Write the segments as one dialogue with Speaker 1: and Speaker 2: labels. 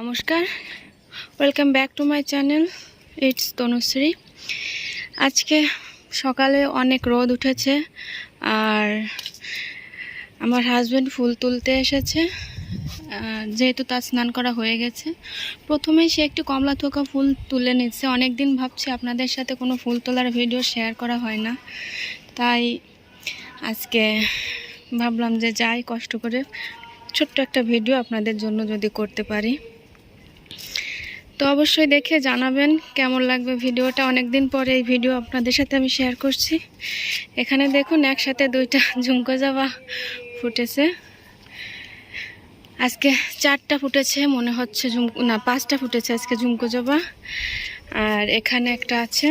Speaker 1: নমস্কার। Welcome back to my channel it's Tanushree আজকে সকালে অনেক রোদ উঠেছে আর আমার হাজব্যান্ড ফুল তুলতে এসেছে। যেহেতু তার স্নান করা হয়ে গেছে। প্রথমেই সে একটি কমলা থোকা ফুল তুলে নিচ্ছে। অনেক দিন ভাবছি আপনাদের সাথে কোনো ফুল তোলার ভিডিও শেয়ার করা হয় না। তাই আজকে ভাবলাম যে যাই কষ্ট করে ছোট্ট একটা ভিডিও আপনাদের জন্য যদি করতে পারি। তো অবশ্যই দেখে জানাবেন কেমন লাগবে ভিডিওটা। অনেক দিন পরে এই ভিডিও আপনাদের সাথে আমি শেয়ার করছি। এখানে দেখুন একসাথে দুইটা ঝুমকো যাওয়া ফুটেছে। আজকে চারটা ফুটেছে, মনে হচ্ছে ঝুমকো না, পাঁচটা ফুটেছে আজকে ঝুমকো জবা আর এখানে একটা আছে।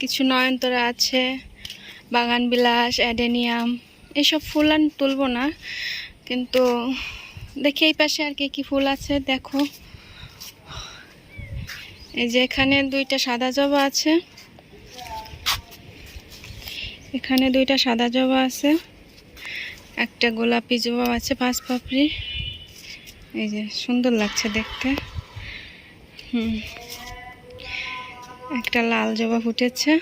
Speaker 1: কিছু নয়নতারা আছে। বাগান, বিলাস, অ্যাডেনিয়াম, এসব ফুল আর তুলবো না। কিন্তু দেখি এই পাশে আর কি কি ফুল আছে, দেখো। এই যে এখানে দুইটা সাদা জবা আছে। এখানে দুইটা সাদা জবা আছে। একটা গোলাপি জবা আছে পাঁচ পাপড়ি। এই যে সুন্দর লাগছে দেখতে। হুম। একটা লাল জবা ফুটেছে।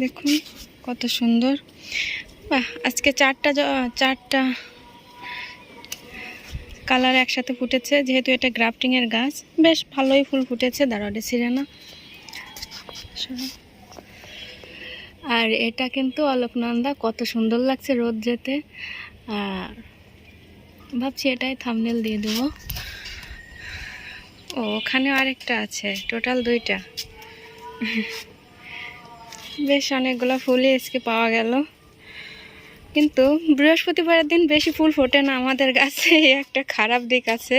Speaker 1: দেখুন, কত সুন্দর। বাহ, আজকে চারটা চারটা কালার একসাথে ফুটেছে, যেহেতু এটা গ্রাফটিংয়ের গাছ। বেশ ভালোই ফুল ফুটেছে দাঁড়াটে সিরেনা। আর এটা কিন্তু অলোকনন্দা, কত সুন্দর লাগছে রোদ যেতে। আর ভাবছি এটাই থামনেল দিয়ে দেবো। ও, ওখানে আরেকটা আছে টোটাল দুইটা। বেশ অনেকগুলো ফুলই আজকে পাওয়া গেল। কিন্তু বৃহস্পতিবারের দিন বেশি ফুল ফোটে না আমাদের গাছে একটা খারাপ দিক আছে।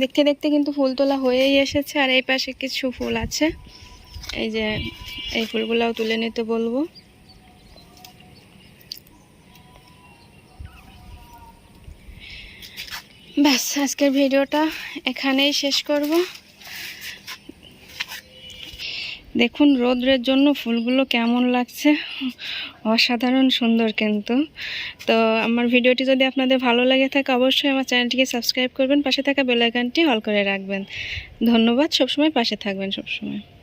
Speaker 1: দেখতে দেখতে কিন্তু ফুল তোলা হয়েই এসেছে, আর এই পাশে কিছু ফুল আছে। এই যে এই ফুলগুলাও তুলে নিতে বলব। ব্যাস, আজকের ভিডিওটা এখানেই শেষ করব। দেখুন রোদ্রের জন্য ফুলগুলো কেমন লাগছে। অসাধারণ সুন্দর কিন্তু। তো আমার ভিডিওটি যদি আপনাদের ভালো লাগে থাকে অবশ্যই আমার চ্যানেলটিকে সাবস্ক্রাইব করবেন, পাশে থাকা বেলাইকানটি অল করে রাখবেন। ধন্যবাদ, সবসময় পাশে থাকবেন সবসময়।